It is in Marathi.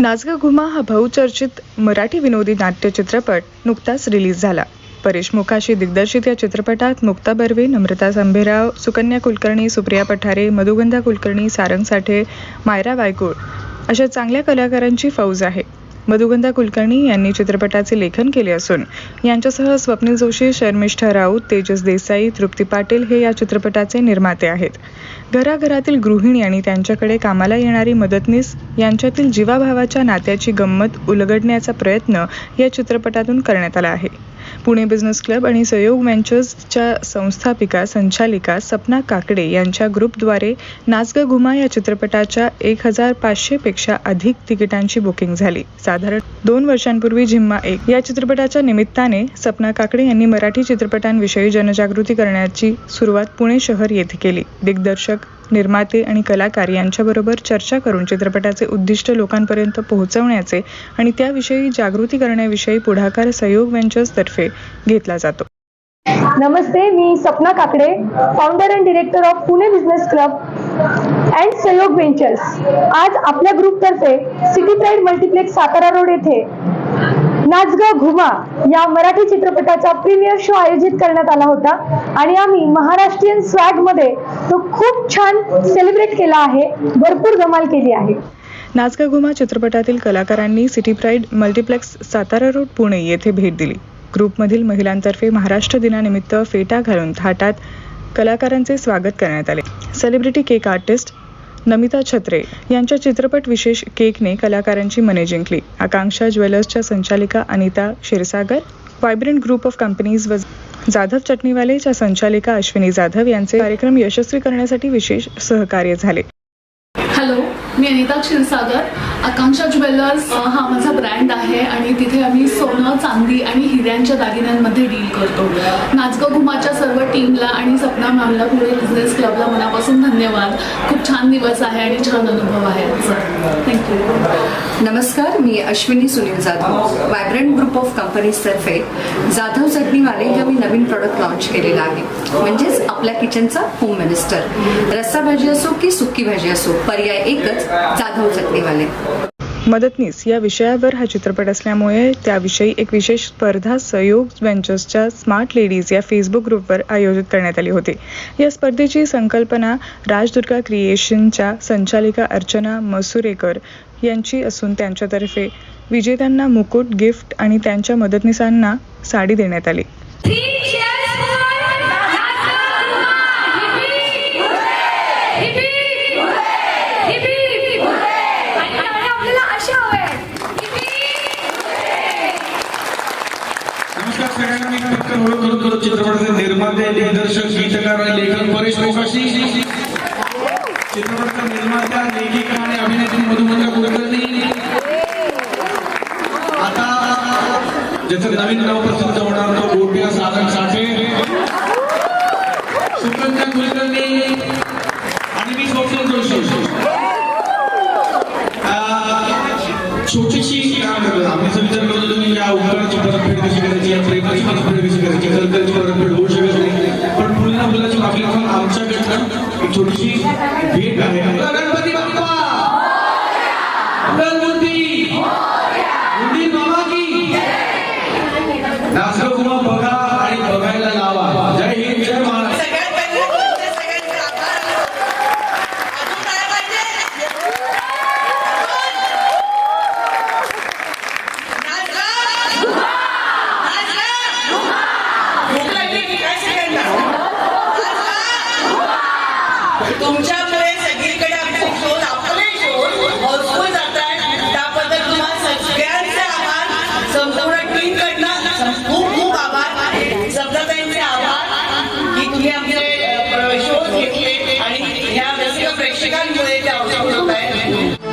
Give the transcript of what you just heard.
नाचगा घुमा हा बहुचर्चित मराठी विनोदी नाट्य चित्रपट नुकताच रिलीज झाला. परेश मुखाशी दिग्दर्शित या चित्रपटात मुक्ता बर्वे नम्रता संभेराव सुकन्या कुलकर्णी सुप्रिया पठारे मधुगंधा कुलकर्णी सारंग साठे मायरा वायकूळ अशा चांगल्या कलाकारांची फौज आहे. मधुगंधा कुलकर्णी यांनी चित्रपटाचे लेखन केले असून यांच्यासह स्वप्नील जोशी शर्मिष्ठा राऊत तेजस देसाई तृप्ती पाटील हे या चित्रपटाचे निर्माते आहेत. घराघरातील गृहिणी आणि त्यांच्याकडे कामाला येणारी मदतनीस यांच्यातील जीवाभावाच्या नात्याची गंमत उलगडण्याचा प्रयत्न या चित्रपटातून करण्यात आला आहे. पुणे बिझनेस क्लब आणि सहयोग व्हेंचर्सच्या संस्थापिका संचालिका सपना काकडे यांच्या ग्रुपद्वारे नाचग घुमा या चित्रपटाच्या एक हजार पाचशेपेक्षा अधिक तिकिटांची बुकिंग झाली. साधारण दोन वर्षांपूर्वी झिम्मा एक. या चित्रपटाच्या निमित्ताने सपना काकडे यांनी मराठी चित्रपटांविषयी जनजागृती करण्याची सुरुवात पुणे शहर येथे केली. दिग्दर्शक निर्माते आणि कलाकार यांच्याबरोबर चर्चा करून चित्रपटाचे उद्दिष्ट लोकांपर्यंत पोहोचवण्याचे आणि त्याविषयी जागृती करण्याविषयी पुढाकार सहयोग व्हेंचर्सतर्फे घेतला जातो. नमस्ते मी Sapna Kakade founder and director of Pune business club and Sahyog ventures आज आपल्या ग्रुपतर्फे city pride multiplex Satara road येथे नाचगा घुमा या मराठी चित्रपटाचा प्रीमियर शो आयोजित करण्यात आला होता. आणि आम्ही महाराष्ट्रीयन स्वॅगमध्ये तो खूप छान सेलिब्रेट केला आहे भरपूर धमाल केली आहे. नाचगा घुमा चित्रपटातील कलाकारांनी city pride multiplex Satara road Pune येथे भेट दिली. ग्रुपमधील महिलांतर्फे महाराष्ट्र दिनानिमित्त फेटा घालून थाटात कलाकारांचे स्वागत करण्यात आले. Celebrity cake artist Namita Chhatre यांच्या चित्रपट विशेष केकने कलाकारांची मने जिंकली. आकांक्षा ज्वेलर्सच्या संचालिका Anita Kshirsagar vibrant group of companies व जाधव चटणीवालेच्या संचालिका अश्विनी जाधव यांचे कार्यक्रम यशस्वी करण्यासाठी विशेष सहकार्य झाले. हॅलो मी अनिता क्षीरसागर आकांक्षा ज्वेलर्स हा माझा ब्रँड आहे आणि तिथे आम्ही सोनं चांदी आणि हिऱ्यांच्या दागिन्यांमध्ये डील करतो. नाचगं घुमाच्या सर्व टीमला आणि सपना मॅमला पुढे बिझनेस क्लबला मनापासून धन्यवाद. खूप छान दिवस आहे आणि छान अनुभव आहे. थँक्यू नमस्कार मी Ashwini Sunil Jadhav vibrant group of कंपनीजतर्फे Jadhav Chatniwale हे मी नवीन प्रॉडक्ट लॉन्च केलेला आहे. म्हणजेच आपल्या किचनचा होम मिनिस्टर रस्सा भाजी असो की सुक्की भाजी असो पर्याय एकच जाधव चटणीवाले मदतनीस या विषयावर हा चित्रपट असल्यामुळे त्याविषयी एक विशेष स्पर्धा सहयोग व्हेंचर्सच्या स्मार्ट लेडीज या फेसबुक ग्रुपवर आयोजित करण्यात आली होती. या स्पर्धेची संकल्पना राजदुर्गा क्रिएशनच्या संचालिका अर्चना मसुरेकर यांची असून त्यांच्यातर्फे विजेत्यांना मुकुट गिफ्ट आणि त्यांच्या मदतनीसांना साडी देण्यात आली. सगळ्यांना मी पटकन ओळख करून देतो चित्रपटाचे निर्माते दिग्दर्शक गीतकार आणि लेखक परेश मोकाशी चित्रपटाचा निर्माता लेखिका आणि अभिनेत्री मधुमंद्रा कुलकर्णी आता ज्याचं नवीन नाव प्रसिद्ध होणार तो गोपिया साधन साठे सुकन्या कुलकर्णी आणि मी स्वप्नील जोशी. छोटीशी आम्ही विचार करतो तुम्ही या उपकरणाची परतफेड कशी करायची या प्रेमाची तुमच्यामुळे सगळीकडे खूप शोध आपले शोध हाऊसफुल जातात त्याबद्दल तुम्हाला सगळ्यांचे आभार. संपूर्ण टीम कडनं खूप खूप आभार. शब्दाताईंचे आभार. की तुम्ही आमचे शोध घेतले आणि ह्या रसिक प्रेक्षकांमुळे ते आवश्यक होत आहे